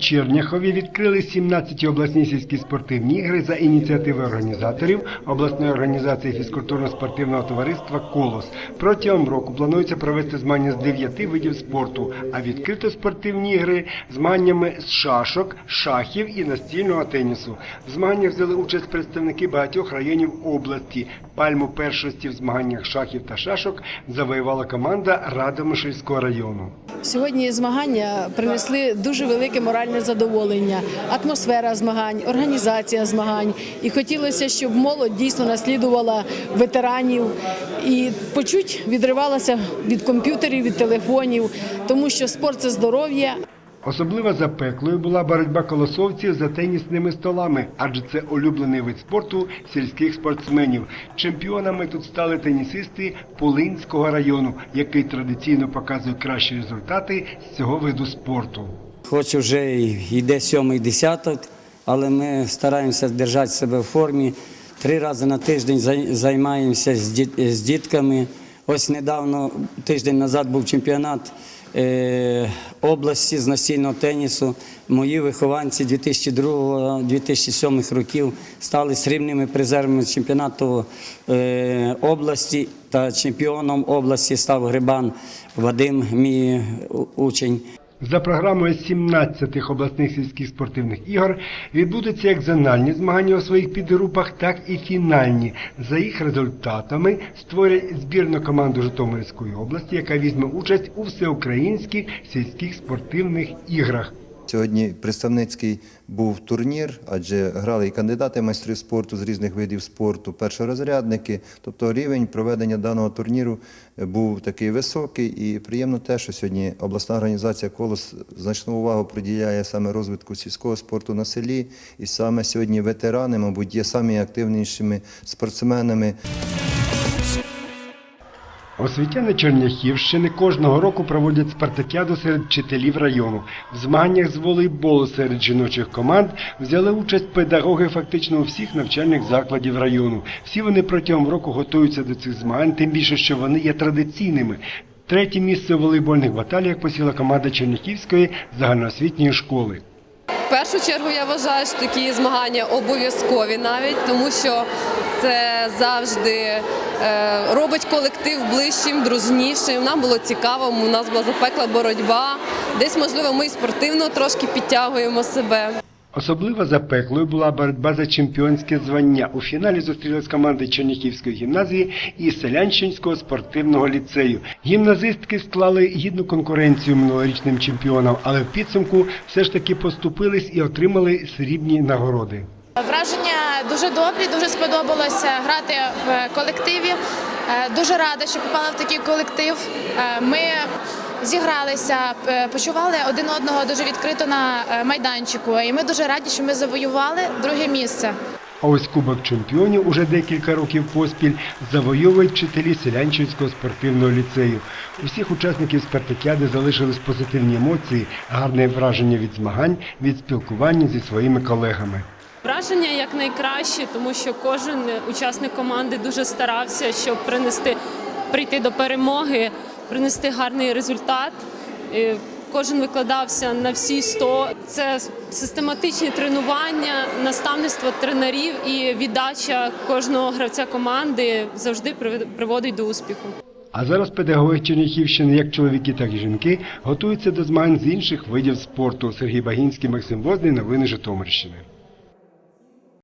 Черняхові відкрили 17 обласні сільські спортивні ігри за ініціативи організаторів обласної організації фізкультурно-спортивного товариства Колос. Протягом року планується провести змагання з 9 видів спорту, а відкрито спортивні ігри змаганнями з шашок, шахів і настільного тенісу. В змаганнях взяли участь представники багатьох районів області. Пальму першості в змаганнях шахів та шашок завоювала команда Радомишльського району. Сьогодні змагання принесли дуже велике моральне задоволення, атмосфера змагань, організація змагань. І хотілося, щоб молодь дійсно наслідувала ветеранів і почуть відривалася від комп'ютерів, від телефонів, тому що спорт це здоров'я. Особливо запеклою була боротьба колосовців за тенісними столами, адже це улюблений вид спорту сільських спортсменів. Чемпіонами тут стали тенісисти Полинського району, який традиційно показує кращі результати з цього виду спорту. Хоч вже йде сьомий десяток, але ми стараємося держати себе в формі. Три рази на тиждень займаємося з дітками. Ось недавно, тиждень назад, був чемпіонат е, області з настільного тенісу. Мої вихованці 2002-2007 років стали срібними призерами чемпіонату е, області та чемпіоном області став Грибан Вадим, мій учень. За програмою 17 обласних сільських спортивних ігор відбудуться як зональні змагання у своїх підгрупах, так і фінальні. За їх результатами створять збірну команду Житомирської області, яка візьме участь у всеукраїнських сільських спортивних іграх. Сьогодні представницький був турнір, адже грали і кандидати майстри спорту з різних видів спорту, першорозрядники. Тобто рівень проведення даного турніру був такий високий, і приємно те, що сьогодні обласна організація Колос значну увагу приділяє саме розвитку сільського спорту на селі. І саме сьогодні ветерани, мабуть, є самі активнішими спортсменами. Освітяни Черняхівщини кожного року проводять спартакіаду серед вчителів району. В змаганнях з волейболу серед жіночих команд взяли участь педагоги фактично у всіх навчальних закладів району. Всі вони протягом року готуються до цих змагань, тим більше, що вони є традиційними. Третє місце у волейбольних баталіях посіла команда Черняхівської загальноосвітньої школи. В першу чергу я вважаю, що такі змагання обов'язкові навіть, тому що це завжди робить колектив ближчим, дружнішим. Нам було цікаво, у нас була запекла боротьба. Десь, можливо, ми і спортивно трошки підтягуємо себе. Особливо запеклою була боротьба за чемпіонське звання. У фіналі зустрілись команди Черняхівської гімназії і Селянщинського спортивного ліцею. Гімназистки склали гідну конкуренцію минулорічним чемпіонам, але в підсумку все ж таки поступились і отримали срібні нагороди. Враження дуже добрі, дуже сподобалося грати в колективі. Е, Дуже рада, що попала в такий колектив. Е, Ми зігралися, почували один одного дуже відкрито на е, майданчику. І ми дуже раді, що ми завоювали друге місце. А ось Кубок чемпіонів уже декілька років поспіль завойовують вчителі Селянчинського спортивного ліцею. У всіх учасників спартакіади залишились позитивні емоції, гарне враження від змагань, від спілкування зі своїми колегами. Враження як найкраще, тому що кожен учасник команди дуже старався, щоб принести прийти до перемоги, принести гарний результат. Е, Кожен викладався на всі 100. Це систематичні тренування, наставництво тренерів і віддача кожного гравця команди завжди приводить до успіху. А зараз педагоги Черніхівщини, як чоловіки, так і жінки, готуються до змагань з інших видів спорту. Сергій Багінський, Максим Возний, новини Житомирщини.